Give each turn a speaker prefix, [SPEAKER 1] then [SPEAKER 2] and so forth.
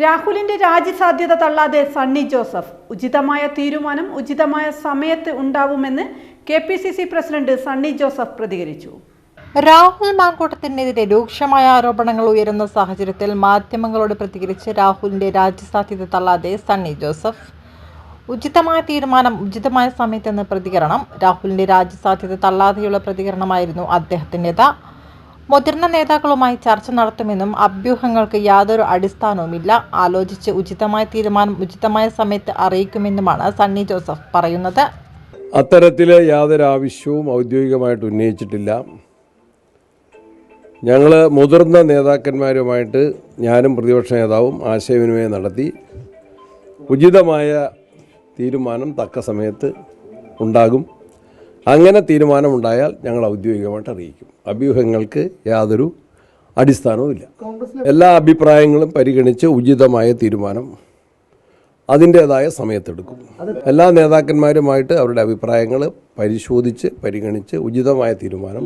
[SPEAKER 1] രാഹുലിന്റെ രാജ്യസാധ്യത തള്ളാതെ സണ്ണി ജോസഫ്. ഉചിതമായ തീരുമാനം ഉചിതമായ സമയത്ത് ഉണ്ടാവുമെന്ന് K P C C president Sunny Joseph പ്രതികരിച്ചു.
[SPEAKER 2] രാഹുൽ മാങ്കോട്ടത്തിനെതിരെ രൂക്ഷമായ ആരോപണങ്ങൾ ഉയരുന്ന സാഹചര്യത്തിൽ മാധ്യമങ്ങളോട് പ്രതികരിച്ച് രാഹുലിന്റെ രാജ്യസാധ്യത തള്ളാതെ സണ്ണി ജോസഫ്. ഉചിതമായ തീരുമാനം ഉചിതമായ സമയത്തെന്ന് പ്രതികരണം രാഹുലിന്റെ രാജ്യസാധ്യത തള്ളാതെയുള്ള പ്രതികരണമായിരുന്നു അദ്ദേഹത്തിന്റെത്. മുതിർന്ന നേതാക്കളുമായി ചർച്ച നടത്തുമെന്നും അഭ്യൂഹങ്ങൾക്ക് യാതൊരു അടിസ്ഥാനവുമില്ല. ആലോചിച്ച് ഉചിതമായ തീരുമാനം ഉചിതമായ സമയത്ത് അറിയിക്കുമെന്നുമാണ് സണ്ണി ജോസഫ് പറയുന്നത്.
[SPEAKER 3] അത്തരത്തിൽ യാതൊരു ആവശ്യവും ഔദ്യോഗികമായിട്ട് ഉന്നയിച്ചിട്ടില്ല. ഞങ്ങൾ മുതിർന്ന നേതാക്കന്മാരുമായിട്ട് ഞാനും പ്രതിപക്ഷ നേതാവും ആശയവിനിമയം നടത്തി. ഉചിതമായ തീരുമാനം തക്ക സമയത്ത് ഉണ്ടാകും. അങ്ങനെ തീരുമാനമുണ്ടായാൽ ഞങ്ങൾ ഔദ്യോഗികമായിട്ട് അറിയിക്കും. അഭ്യൂഹങ്ങൾക്ക് യാതൊരു അടിസ്ഥാനവുമില്ല എല്ലാ അഭിപ്രായങ്ങളും പരിഗണിച്ച് ഉചിതമായ തീരുമാനം അതിന്റേതായ സമയത്തെടുക്കും. എല്ലാ നേതാക്കന്മാരുമായിട്ട് അവരുടെ അഭിപ്രായങ്ങൾ പരിശോധിച്ച് പരിഗണിച്ച് ഉചിതമായ തീരുമാനം